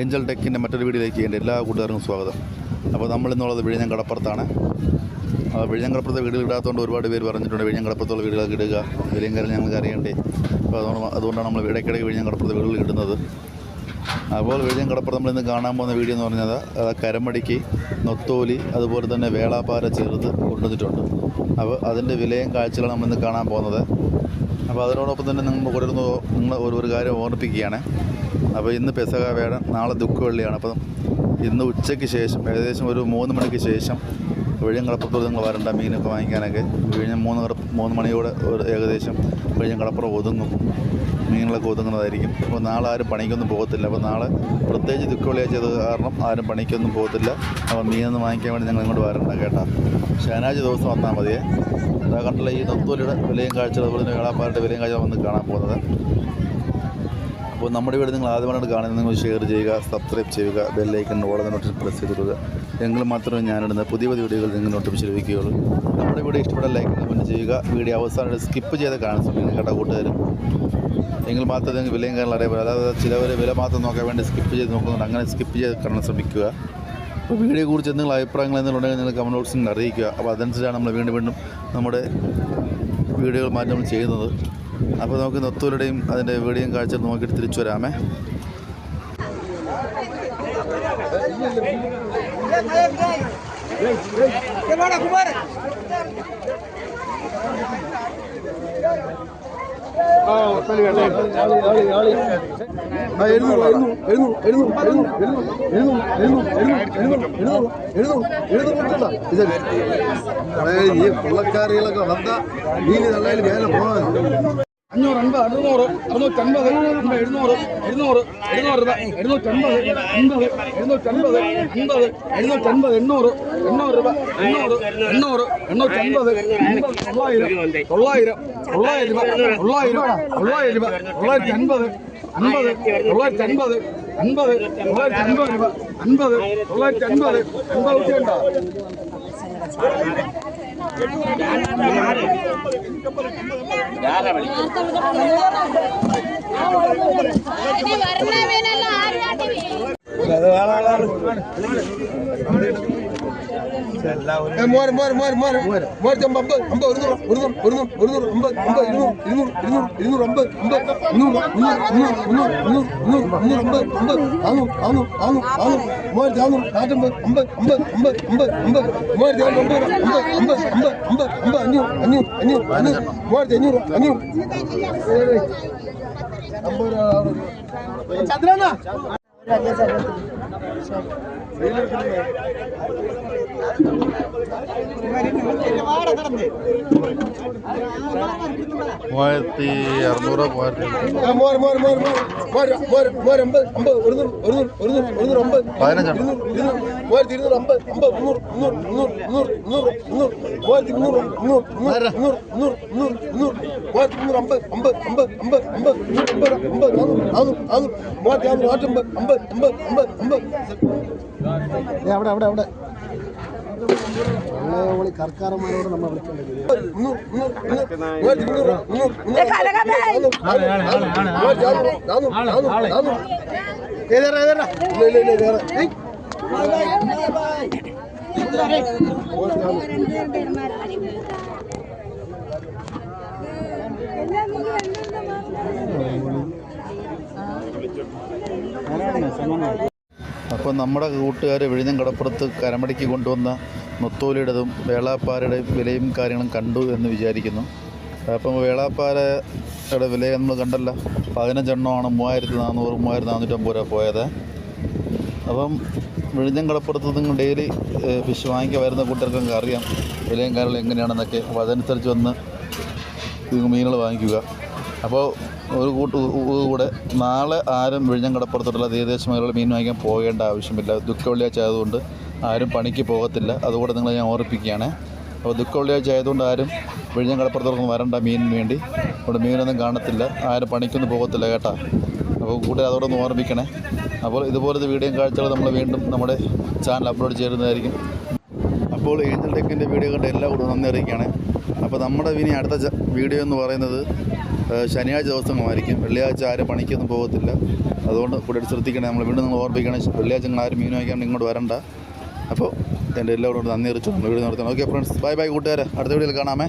Angel ടെക്കിന്റെ മറ്റൊരു വീഡിയോയിലേക്ക് എന്റെ എല്ലാ കൂട്ടുകാർക്കും സ്വാഗതം. അപ്പോൾ നമ്മൾ ഇന്നുള്ളത് വിഴിഞ്ഞം കടപ്പുറത്താണ് വിഴിഞ്ഞം കടപ്പുറത്തെ വീടുകൾ ഇടാത്തതുകൊണ്ട് ഒരുപാട് പേര് പറഞ്ഞിട്ടുണ്ട് വിഴിഞ്ഞം കടപ്പുറത്തുള്ള വീടുകളൊക്കെ ഇടുക. വിലയും ഞങ്ങൾക്ക് അറിയണ്ടേ. അപ്പോൾ അതുകൊണ്ട് അതുകൊണ്ടാണ് നമ്മൾ ഇടയ്ക്കിടയ്ക്ക് വിഴിഞ്ഞം കടപ്പുറത്തെ വീടുകൾ ഇടുന്നത്. അപ്പോൾ വിഴിഞ്ഞം കടപ്പുറം നമ്മൾ ഇന്ന് കാണാൻ പോകുന്ന വീഡിയോ എന്ന് പറഞ്ഞത് കരമടിക്ക് നൊത്തോലി അതുപോലെ തന്നെ വേളാപ്പാര ചേർത്ത് കൊണ്ടുവന്നിട്ടുണ്ട്. അപ്പോൾ അതിന്റെ വിലയും കാഴ്ചകളാണ് നമ്മളിന്ന് കാണാൻ പോകുന്നത്. അപ്പോൾ അതിനോടൊപ്പം തന്നെ നിങ്ങൾ കൊടുക്കുന്ന നിങ്ങൾ ഒരു ഒരു കാര്യം ഓർമ്മിപ്പിക്കുകയാണ്. അപ്പോൾ ഇന്ന് പെസക വേണം നാളെ ദുഃഖവെള്ളിയാണ്. അപ്പം ഇന്ന് ഉച്ചയ്ക്ക് ശേഷം ഏകദേശം ഒരു മൂന്ന് മണിക്ക് ശേഷം വിഴിഞ്ഞം കടപ്പുറത്തോട് നിങ്ങൾ വരണ്ട മീനൊക്കെ വാങ്ങിക്കാനൊക്കെ വിഴിഞ്ഞ മൂന്ന് മൂന്ന് മണിയോടെ ഒരു ഏകദേശം വിഴിഞ്ഞങ്ങളപ്പുറം ഒതുങ്ങും. മീനുകളൊക്കെ ഒതുങ്ങുന്നതായിരിക്കും. അപ്പോൾ നാളെ ആരും പണിക്കൊന്നും പോകത്തില്ല. അപ്പോൾ നാളെ പ്രത്യേകിച്ച് ദുഃഖവെള്ളിയാഴ്ച ചെയ്തത് കാരണം ആരും പണിക്കൊന്നും പോകത്തില്ല. അപ്പോൾ മീനൊന്നും വാങ്ങിക്കാൻ വേണ്ടി ഞങ്ങൾ ഇങ്ങോട്ട് വരണ്ട കേട്ടോ. ശനിയാഴ്ച ദിവസം വന്നാൽ മതിയേ. കണ്ടല്ല ഈ നത്തൂലിയുടെ വിലയും കാഴ്ച അതുപോലെ തന്നെ വേളാപ്പാറിന്റെ വിലയും കാഴ്ച വന്ന് കാണാൻ പോകുന്നത്. അപ്പോൾ നമ്മുടെ വീട് നിങ്ങൾ ആദ്യമായിട്ട് കാണുന്നത്. നിങ്ങൾ ഷെയർ ചെയ്യുക സബ്സ്ക്രൈബ് ചെയ്യുക ബെല്ലൈക്കൺ ഓളെ നോട്ടിഫിക്കേഷൻ പ്രസ് ചെയ്തിടുക. എങ്കിൽ മാത്രമേ ഞാനിടുന്ന പുതിയ പുതിയ വീഡിയോകൾ നിങ്ങൾ നോട്ടിഫിക്കേഷൻ ലഭിക്കുകയുള്ളൂ. നമ്മുടെ വീഡിയോ ഇഷ്ടപ്പെട്ട ലൈക്ക് കമന്റ് ചെയ്യുക. വീഡിയോ അവസാനം സ്കിപ്പ് ചെയ്ത് കാണാൻ ശ്രമിക്കുന്ന കേട്ടോ കൂട്ടുകാരും. എങ്കിൽ മാത്രമേ നിങ്ങൾക്ക് വിലയും കാര്യങ്ങൾ അറിയാൻ പറ്റും. അതായത് ചിലവർ വില മാത്രം നോക്കാൻ വേണ്ടി സ്കിപ്പ് ചെയ്ത് നോക്കുന്നുണ്ട്. അങ്ങനെ സ്കിപ്പ് ചെയ്ത് കാണാൻ ശ്രമിക്കുക. അപ്പോൾ വീഡിയോ കുറിച്ച് എന്തെങ്കിലും അഭിപ്രായങ്ങൾ എന്തെങ്കിലും ഉണ്ടെങ്കിൽ നിങ്ങൾ കമന്റ് ബോക്സിൽ അറിയിക്കുക. അപ്പോൾ അതനുസരിച്ചാണ് നമ്മൾ വീണ്ടും വീണ്ടും നമ്മുടെ വീഡിയോകൾ മാറ്റം ചെയ്യുന്നത്. അപ്പോൾ നമുക്ക് നൊത്തൂരുടെയും അതിന്റെ വീടിയും കാഴ്ച നോക്കിയിട്ട് തിരിച്ചു വരാമേ ഈ പുള്ളക്കാരികളൊക്കെ വന്ന മീന് നല്ല വേല പോകാൻ അഞ്ഞൂറ് അൻപത് അറുന്നൂറ് അറുന്നൂറ്റൻപത് എഴുന്നൂറ് എഴുന്നൂറ് എഴുന്നൂറ് രൂപ എഴുന്നൂറ്റൻപത് അൻപത് എഴുന്നൂറ്റൻപത് അൻപത് എഴുന്നൂറ്റൻപത് എണ്ണൂറ് എണ്ണൂറ് രൂപ എണ്ണൂറ് എണ്ണൂറ് എണ്ണൂറ്റൻപത് തൊള്ളായിരം തൊള്ളായിരം തൊള്ളായിരം രൂപ തൊള്ളായിരം രൂപ തൊള്ളായിരത്തി അൻപത് അൻപത് തൊള്ളായിരത്തി അൻപത് അൻപത് തൊള്ളായിരത്തി അൻപത് രൂപ. അൻപത് തൊള്ളായിരത്തി അൻപത് അൻപത് ഉണ്ടോ? വരണമേനല്ല ആരുമായിട്ട് മോര് മോര് മോര് മോര് മോര് അമ്പത് അമ്പത് ഒരുന്നൂറ് ഒരുന്നൂറ് ഒരുന്നൂറ് ഒരുന്നൂറ് അമ്പത് അമ്പത് ഇരുന്നൂറ് ഇരുന്നൂറ് ഇരുന്നൂറ് ഇരുന്നൂറ് അമ്പത് അമ്പത് മുന്നൂറ് മുന്നൂറ് മുന്നൂറ് മുന്നൂറ് മുന്നൂറ് മുന്നൂറ് അമ്പത് അമ്പത് നാനൂറ് നാനൂറ് നാനൂറ് നാനൂറ്. മൂവായിരത്തി നാനൂറ് നാറ്റമ്പത് അമ്പത് അമ്പത് അമ്പത് അമ്പത് അമ്പത്. മൂവായിരത്തി നാനൂറ് അമ്പത് അമ്പത് അമ്പത് അമ്പത് അമ്പത് അഞ്ഞൂറ് അഞ്ഞൂറ് അഞ്ഞൂറ് അഞ്ഞൂറ്. മൂവായിരത്തി അഞ്ഞൂറ് അഞ്ഞൂറ്. അമ്പത് ചന്ദ്രനാ മൂവായിരത്തി അറുന്നൂറ് മൂവായിരത്തി. ഇരുന്നൂറ് ഇരുന്നൂറ് മൂവായിരത്തി ഇരുന്നൂറ് അമ്പത് അമ്പത് മുന്നൂറ് മുന്നൂറ് മുന്നൂറ് മുന്നൂറ് മുന്നൂറ് മുന്നൂറ് മൂവായിരത്തി മുന്നൂറ് മുന്നൂറ് മുന്നൂറ് മുന്നൂറ് മുന്നൂറ് മുന്നൂറ് മുന്നൂറ് മൂവായിരത്തി മുന്നൂറ് അമ്പത് അമ്പത് അമ്പത് അമ്പത് അമ്പത് അമ്പത് അമ്പത് നാനൂറ് നാനൂറ് നാനൂറ് മൂവായിരത്തി നാനൂറ് നാറ്റമ്പത് അമ്പത് അമ്പത് അമ്പത് അമ്പത് അവിടെ അവിടെ അവിടെ കർക്കാരന്മാരോട് നമ്മൾ വിളിക്കേണ്ടത് അപ്പോൾ നമ്മുടെ കൂട്ടുകാർ വിഴിഞ്ഞം കടപ്പുറത്ത് കരമടിക്ക് കൊണ്ടുവന്ന നൊത്തോലിയുടേതും വേളാപ്പാരയുടെയും വിലയും കാര്യങ്ങളും കണ്ടു എന്ന് വിചാരിക്കുന്നു. അപ്പം വേളാപ്പാരയുടെ വില നമ്മൾ കണ്ടല്ല. പതിനഞ്ചെണ്ണമാണ് മൂവായിരത്തി നാനൂറ് മൂവായിരത്തി നാനൂറ്റമ്പത് രൂപ പോയത്. അപ്പം വിഴിഞ്ഞം കടപ്പുറത്ത് നിങ്ങൾ ഡെയിലി ഫിഷ് വാങ്ങിക്കാൻ വരുന്ന കൂട്ടുകാർക്കൊക്കെ അറിയാം വിലയും കാര്യങ്ങളും എങ്ങനെയാണെന്നൊക്കെ. അപ്പോൾ അതനുസരിച്ച് വന്ന് മീനുകൾ വാങ്ങിക്കുക. അപ്പോൾ ഒരു കൂട്ട് കൂടെ നാളെ ആരും വിഴിഞ്ഞം കടപ്പുറത്തോട്ടുള്ള തീരദേശ മേഖലകളിൽ മീൻ വാങ്ങിക്കാൻ പോകേണ്ട ആവശ്യമില്ല. ദുഃഖ വെള്ളിയാഴ്ച ആയതുകൊണ്ട് ആരും പണിക്ക് പോകത്തില്ല. അതുകൂടെ നിങ്ങളെ ഞാൻ ഓർപ്പിക്കുകയാണ്. അപ്പോൾ ദുഃഖ വെള്ളിയാഴ്ച ആയതുകൊണ്ട് ആരും വിഴിഞ്ഞം കടപ്പുറത്തൊന്നും വരണ്ട മീനിന് വേണ്ടി. ഇവിടെ മീനൊന്നും കാണത്തില്ല. ആരും പണിക്കൊന്നും പോകത്തില്ല കേട്ടോ. അപ്പോൾ കൂട്ടുകാർ അതോടെ ഓർമ്മിക്കണേ. അപ്പോൾ ഇതുപോലത്തെ വീഡിയോയും കാഴ്ചകൾ നമ്മൾ വീണ്ടും നമ്മുടെ ചാനൽ അപ്ലോഡ് ചെയ്യുന്നതായിരിക്കും. അപ്പോൾ ഏഞ്ചൽ ടെക്കിന്റെ വീഡിയോ കണ്ട് എല്ലാം കൂടെ നന്ദി അറിയിക്കുകയാണ്. അപ്പോൾ നമ്മുടെ ഇനി അടുത്ത വീഡിയോ എന്ന് പറയുന്നത് ശനിയാഴ്ച ദിവസങ്ങളായിരിക്കും. വെള്ളിയാഴ്ച ആരും പണിക്കൊന്നും പോകത്തില്ല. അതുകൊണ്ട് കൂടെ ശ്രദ്ധിക്കണേ. നമ്മൾ വീണ്ടും നിങ്ങൾ ഓർമ്മിക്കണം. വെള്ളിയാഴ്ച നിങ്ങൾ ആരും മീൻ വാങ്ങിക്കാണ്ട് ഇങ്ങോട്ട് വരണ്ട. അപ്പോൾ എന്റെ എല്ലാവരോടും നന്ദി അറിയിച്ചു. നമ്മൾ വീട് നിർത്തണം ഓക്കെ ഫ്രണ്ട്സ് ബൈ ബൈ കൂട്ടുകാരെ. അടുത്ത വീഡിയോയിൽ കാണാമേ.